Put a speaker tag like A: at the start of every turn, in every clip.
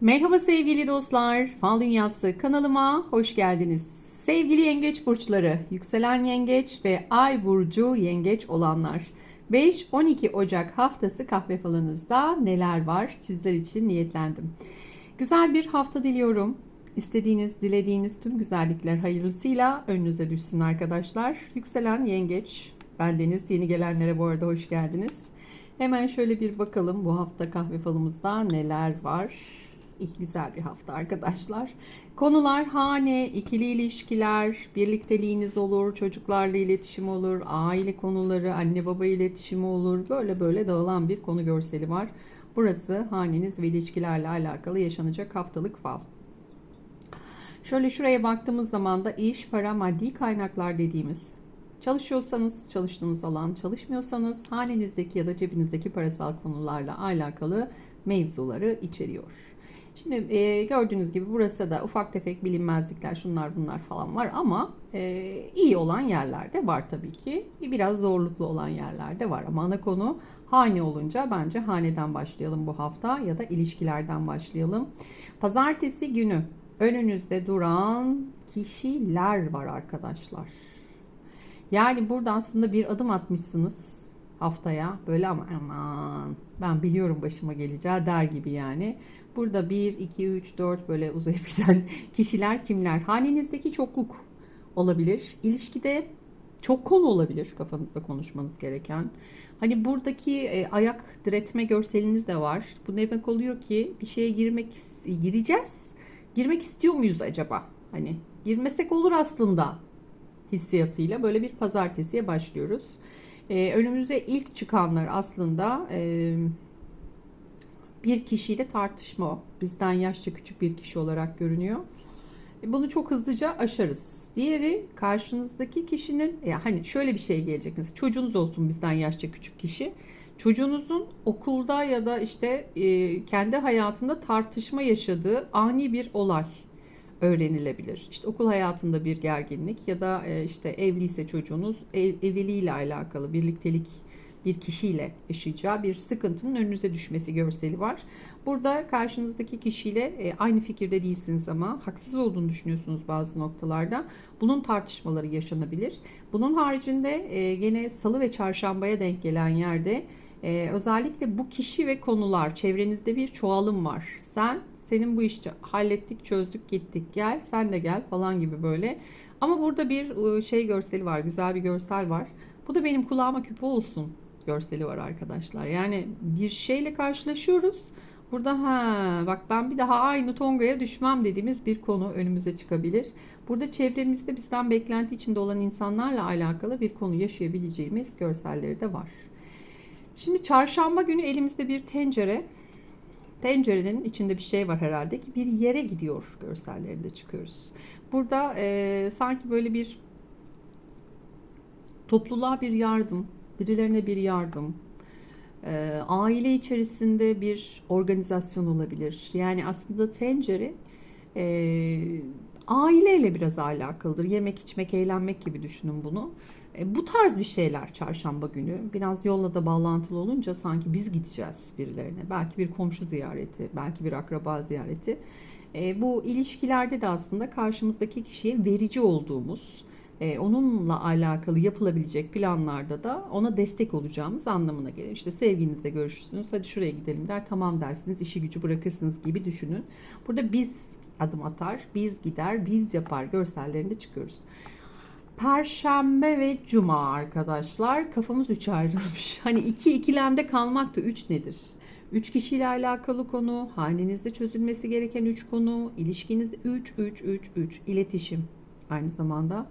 A: Merhaba sevgili dostlar. Fal Dünyası kanalıma hoş geldiniz. Sevgili yengeç burçları, yükselen yengeç ve ay burcu yengeç olanlar. 5-12 Ocak haftası kahve falınızda neler var sizler için niyetlendim. Güzel bir hafta diliyorum. İstediğiniz, dilediğiniz tüm güzellikler hayırlısıyla önünüze düşsün arkadaşlar. Yükselen yengeç, bendeniz yeni gelenlere bu arada hoş geldiniz. Hemen şöyle bir bakalım bu hafta kahve falımızda neler var. İyi, güzel bir hafta arkadaşlar. Konular hane, ikili ilişkiler, birlikteliğiniz olur, çocuklarla iletişim olur, aile konuları, anne baba iletişimi olur. Böyle böyle dağılan bir konu görseli var. Burası haneniz ve ilişkilerle alakalı yaşanacak haftalık fal. Şöyle şuraya baktığımız zaman da iş, para, maddi kaynaklar dediğimiz Çalışıyorsanız çalıştığınız alan, çalışmıyorsanız hanenizdeki ya da cebinizdeki parasal konularla alakalı mevzuları içeriyor. Şimdi e, gördüğünüz gibi burası da ufak tefek bilinmezlikler, şunlar bunlar falan var ama e, iyi olan yerlerde var tabii ki. Biraz zorluklu olan yerlerde var ama ana konu hane olunca bence haneden başlayalım bu hafta ya da ilişkilerden başlayalım. Pazartesi günü önünüzde duran kişiler var arkadaşlar. Yani burada aslında bir adım atmışsınız haftaya böyle ama aman ben biliyorum başıma geleceği der gibi yani. Burada 1, 2, 3, 4 böyle uzayıp giden kişiler kimler? Hanenizdeki çokluk olabilir. İlişkide çok konu olabilir kafanızda konuşmanız gereken. Hani buradaki e, ayak diretme görseliniz de var. Bu ne demek oluyor ki bir şeye girmek gireceğiz. Girmek istiyor muyuz acaba? Hani girmesek olur aslında hissiyatıyla böyle bir pazartesiye başlıyoruz. Ee, önümüze ilk çıkanlar aslında e, bir kişiyle tartışma o. Bizden yaşça küçük bir kişi olarak görünüyor. E, bunu çok hızlıca aşarız. Diğeri karşınızdaki kişinin ya hani şöyle bir şey gelecek mesela çocuğunuz olsun bizden yaşça küçük kişi. Çocuğunuzun okulda ya da işte e, kendi hayatında tartışma yaşadığı ani bir olay öğrenilebilir. İşte okul hayatında bir gerginlik ya da e, işte evliyse çocuğunuz ev, evliliğiyle alakalı birliktelik bir kişiyle yaşayacağı bir sıkıntının önünüze düşmesi görseli var. Burada karşınızdaki kişiyle e, aynı fikirde değilsiniz ama haksız olduğunu düşünüyorsunuz bazı noktalarda. Bunun tartışmaları yaşanabilir. Bunun haricinde e, gene salı ve çarşambaya denk gelen yerde özellikle bu kişi ve konular çevrenizde bir çoğalım var. Sen senin bu işi hallettik, çözdük, gittik. Gel, sen de gel falan gibi böyle. Ama burada bir e, şey görseli var, güzel bir görsel var. Bu da benim kulağıma küpe olsun görseli var arkadaşlar. Yani bir şeyle karşılaşıyoruz. Burada ha bak ben bir daha aynı tongaya düşmem dediğimiz bir konu önümüze çıkabilir. Burada çevremizde bizden beklenti içinde olan insanlarla alakalı bir konu yaşayabileceğimiz görselleri de var. Şimdi çarşamba günü elimizde bir tencere tencerenin içinde bir şey var herhalde ki bir yere gidiyor görsellerinde çıkıyoruz. Burada e, sanki böyle bir topluluğa bir yardım, birilerine bir yardım, e, aile içerisinde bir organizasyon olabilir. Yani aslında tencere e, aileyle biraz alakalıdır. Yemek, içmek, eğlenmek gibi düşünün bunu. E, bu tarz bir şeyler çarşamba günü. Biraz yolla da bağlantılı olunca sanki biz gideceğiz birilerine. Belki bir komşu ziyareti, belki bir akraba ziyareti. E, bu ilişkilerde de aslında karşımızdaki kişiye verici olduğumuz, e, onunla alakalı yapılabilecek planlarda da ona destek olacağımız anlamına gelir. İşte sevginizle görüşürsünüz, hadi şuraya gidelim der, tamam dersiniz, işi gücü bırakırsınız gibi düşünün. Burada biz adım atar, biz gider, biz yapar görsellerinde çıkıyoruz. Perşembe ve Cuma arkadaşlar kafamız üç ayrılmış. Hani iki ikilemde kalmak da üç nedir? Üç kişiyle alakalı konu, hanenizde çözülmesi gereken üç konu, ilişkinizde üç, üç, üç, üç, iletişim aynı zamanda.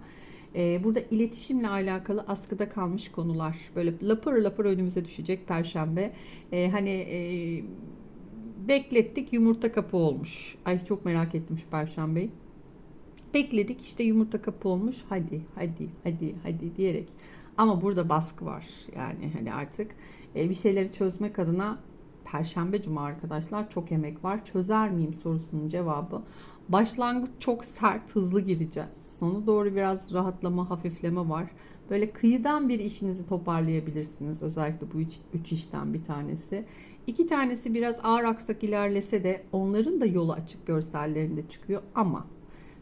A: Ee, burada iletişimle alakalı askıda kalmış konular. Böyle lapır lapır önümüze düşecek perşembe. Ee, hani e, beklettik yumurta kapı olmuş. Ay çok merak ettim şu perşembeyi. Bekledik işte yumurta kapı olmuş. Hadi hadi hadi hadi diyerek. Ama burada baskı var. Yani hani artık e, bir şeyleri çözmek adına Perşembe Cuma arkadaşlar çok emek var. Çözer miyim sorusunun cevabı. Başlangıç çok sert, hızlı gireceğiz. Sonu doğru biraz rahatlama, hafifleme var. Böyle kıyıdan bir işinizi toparlayabilirsiniz. Özellikle bu üç, üç işten bir tanesi. İki tanesi biraz ağır aksak ilerlese de onların da yolu açık görsellerinde çıkıyor ama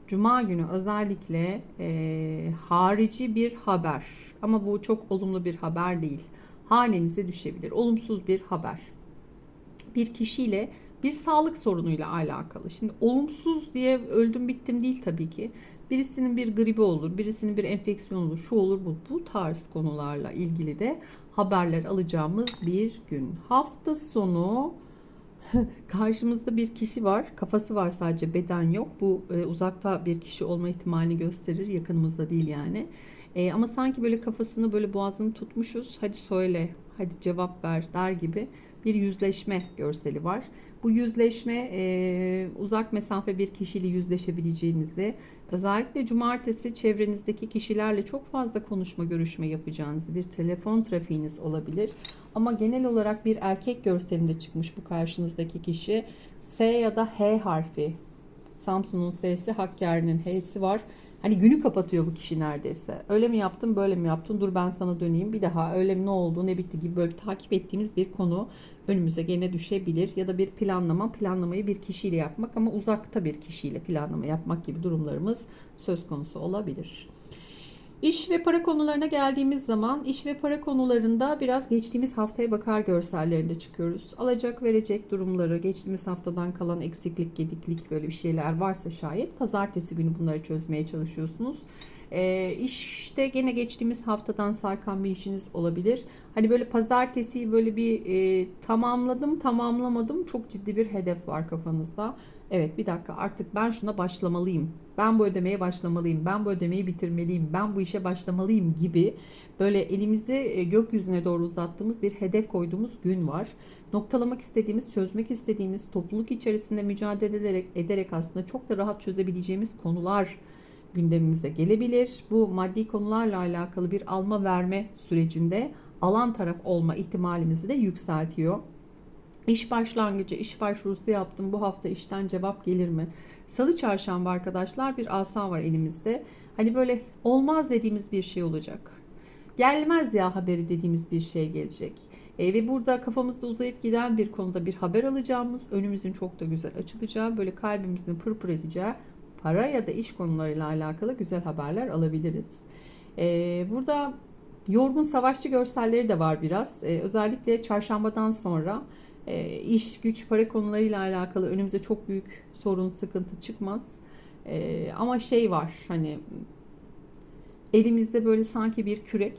A: Cuma günü özellikle e, harici bir haber ama bu çok olumlu bir haber değil. Hanenize düşebilir. Olumsuz bir haber. Bir kişiyle bir sağlık sorunuyla alakalı. Şimdi olumsuz diye öldüm bittim değil tabii ki. Birisinin bir gribi olur, birisinin bir enfeksiyon olur, şu olur bu. Bu tarz konularla ilgili de haberler alacağımız bir gün. Hafta sonu karşımızda bir kişi var. Kafası var sadece beden yok. Bu e, uzakta bir kişi olma ihtimalini gösterir. Yakınımızda değil yani. E, ama sanki böyle kafasını böyle boğazını tutmuşuz. Hadi söyle, hadi cevap ver der gibi bir yüzleşme görseli var. Bu yüzleşme e, uzak mesafe bir kişiyle yüzleşebileceğinizi, özellikle cumartesi çevrenizdeki kişilerle çok fazla konuşma, görüşme yapacağınız bir telefon trafiğiniz olabilir. Ama genel olarak bir erkek görselinde çıkmış bu karşınızdaki kişi. S ya da H harfi. Samsun'un S'si, Hakkari'nin H'si var. Hani günü kapatıyor bu kişi neredeyse. Öyle mi yaptın, böyle mi yaptın? Dur ben sana döneyim. Bir daha öyle mi ne oldu, ne bitti gibi böyle takip ettiğimiz bir konu önümüze gene düşebilir. Ya da bir planlama, planlamayı bir kişiyle yapmak ama uzakta bir kişiyle planlama yapmak gibi durumlarımız söz konusu olabilir. İş ve para konularına geldiğimiz zaman iş ve para konularında biraz geçtiğimiz haftaya bakar görsellerinde çıkıyoruz. Alacak verecek durumları, geçtiğimiz haftadan kalan eksiklik, gediklik böyle bir şeyler varsa şayet pazartesi günü bunları çözmeye çalışıyorsunuz. E, işte gene geçtiğimiz haftadan sarkan bir işiniz olabilir. Hani böyle pazartesi böyle bir e, tamamladım tamamlamadım çok ciddi bir hedef var kafanızda. Evet bir dakika artık ben şuna başlamalıyım. Ben bu ödemeye başlamalıyım. Ben bu ödemeyi bitirmeliyim. Ben bu işe başlamalıyım gibi böyle elimizi e, gökyüzüne doğru uzattığımız bir hedef koyduğumuz gün var. Noktalamak istediğimiz, çözmek istediğimiz, topluluk içerisinde mücadele ederek, ederek aslında çok da rahat çözebileceğimiz konular gündemimize gelebilir. Bu maddi konularla alakalı bir alma verme sürecinde alan taraf olma ihtimalimizi de yükseltiyor. İş başlangıcı, iş başvurusu yaptım. Bu hafta işten cevap gelir mi? Salı çarşamba arkadaşlar bir asa var elimizde. Hani böyle olmaz dediğimiz bir şey olacak. Gelmez ya haberi dediğimiz bir şey gelecek. E, ve burada kafamızda uzayıp giden bir konuda bir haber alacağımız, önümüzün çok da güzel açılacağı, böyle kalbimizin pırpır edeceği para ya da iş konularıyla alakalı güzel haberler alabiliriz. Ee, burada yorgun savaşçı görselleri de var biraz. Ee, özellikle çarşambadan sonra e, iş, güç, para konularıyla alakalı önümüze çok büyük sorun, sıkıntı çıkmaz. Ee, ama şey var hani elimizde böyle sanki bir kürek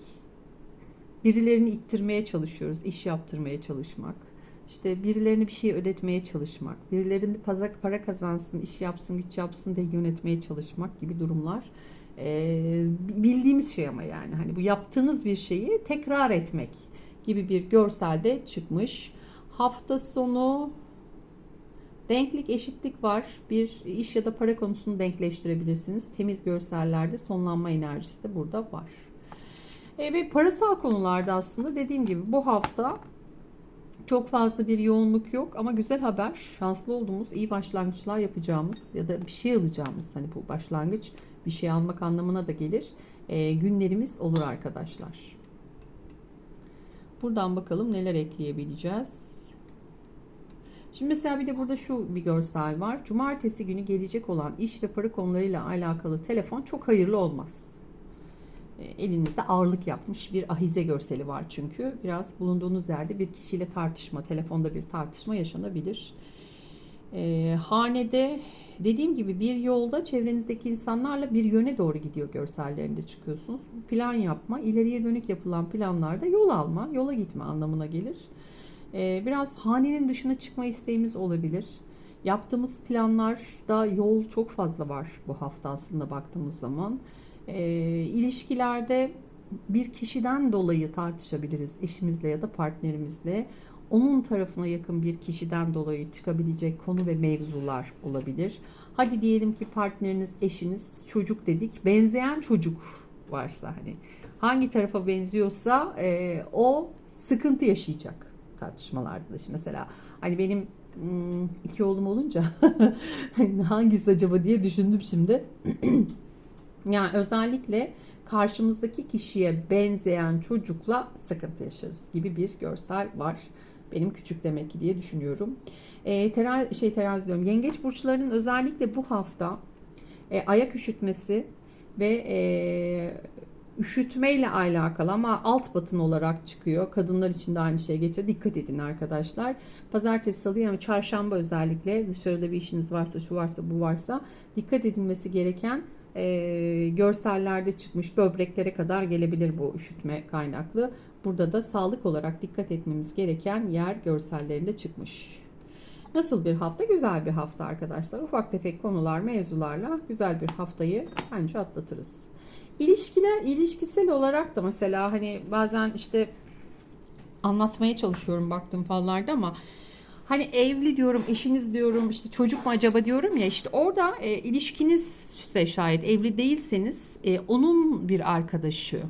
A: birilerini ittirmeye çalışıyoruz, iş yaptırmaya çalışmak işte birilerine bir şey ödetmeye çalışmak, birilerinde pazak para kazansın, iş yapsın, güç yapsın diye yönetmeye çalışmak gibi durumlar. Ee, bildiğimiz şey ama yani hani bu yaptığınız bir şeyi tekrar etmek gibi bir görselde çıkmış. Hafta sonu denklik eşitlik var. Bir iş ya da para konusunu denkleştirebilirsiniz. Temiz görsellerde sonlanma enerjisi de burada var. E, ve parasal konularda aslında dediğim gibi bu hafta çok fazla bir yoğunluk yok ama güzel haber. Şanslı olduğumuz, iyi başlangıçlar yapacağımız ya da bir şey alacağımız hani bu başlangıç bir şey almak anlamına da gelir. E, günlerimiz olur arkadaşlar. Buradan bakalım neler ekleyebileceğiz. Şimdi mesela bir de burada şu bir görsel var. Cumartesi günü gelecek olan iş ve para konularıyla alakalı telefon çok hayırlı olmaz. E, elinizde ağırlık yapmış bir ahize görseli var çünkü. Biraz bulunduğunuz yerde bir kişiyle tartışma, telefonda bir tartışma yaşanabilir. E, hanede dediğim gibi bir yolda çevrenizdeki insanlarla bir yöne doğru gidiyor görsellerinde çıkıyorsunuz. Plan yapma, ileriye dönük yapılan planlarda yol alma, yola gitme anlamına gelir. E, biraz hanenin dışına çıkma isteğimiz olabilir. Yaptığımız planlarda yol çok fazla var bu hafta aslında baktığımız zaman. E, ilişkilerde bir kişiden dolayı tartışabiliriz eşimizle ya da partnerimizle. Onun tarafına yakın bir kişiden dolayı çıkabilecek konu ve mevzular olabilir. Hadi diyelim ki partneriniz, eşiniz çocuk dedik. Benzeyen çocuk varsa hani hangi tarafa benziyorsa e, o sıkıntı yaşayacak tartışmalarda da. Şimdi mesela hani benim hmm, iki oğlum olunca hangisi acaba diye düşündüm şimdi. Yani özellikle karşımızdaki kişiye benzeyen çocukla sıkıntı yaşarız gibi bir görsel var. Benim küçük demek ki diye düşünüyorum. E, tera şey terazi diyorum. Yengeç burçlarının özellikle bu hafta e, ayak üşütmesi ve e, üşütmeyle alakalı ama alt batın olarak çıkıyor. Kadınlar için de aynı şey geçiyor. Dikkat edin arkadaşlar. Pazartesi, salı yani çarşamba özellikle dışarıda bir işiniz varsa, şu varsa, bu varsa dikkat edilmesi gereken e, görsellerde çıkmış böbreklere kadar gelebilir bu üşütme kaynaklı. Burada da sağlık olarak dikkat etmemiz gereken yer görsellerinde çıkmış. Nasıl bir hafta? Güzel bir hafta arkadaşlar. Ufak tefek konular, mevzularla güzel bir haftayı bence atlatırız. İlişkiler, ilişkisel olarak da mesela hani bazen işte anlatmaya çalışıyorum baktığım fallarda ama hani evli diyorum, eşiniz diyorum, işte çocuk mu acaba diyorum ya işte orada e, ilişkiniz işte şayet evli değilseniz e, onun bir arkadaşı,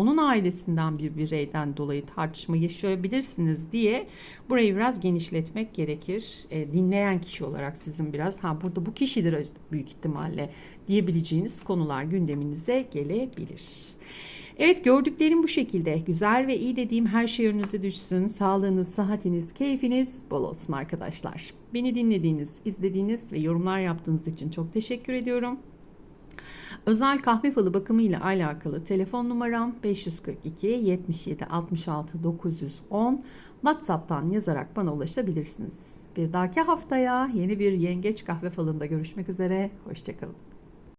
A: onun ailesinden bir bireyden dolayı tartışma yaşayabilirsiniz diye burayı biraz genişletmek gerekir. E, dinleyen kişi olarak sizin biraz ha burada bu kişidir büyük ihtimalle diyebileceğiniz konular gündeminize gelebilir. Evet gördüklerim bu şekilde. Güzel ve iyi dediğim her şey önünüze düşsün. Sağlığınız, sıhhatiniz, keyfiniz bol olsun arkadaşlar. Beni dinlediğiniz, izlediğiniz ve yorumlar yaptığınız için çok teşekkür ediyorum. Özel kahve falı bakımı ile alakalı telefon numaram 542 77 66 910. WhatsApp'tan yazarak bana ulaşabilirsiniz. Bir dahaki haftaya yeni bir yengeç kahve falında görüşmek üzere. Hoşçakalın.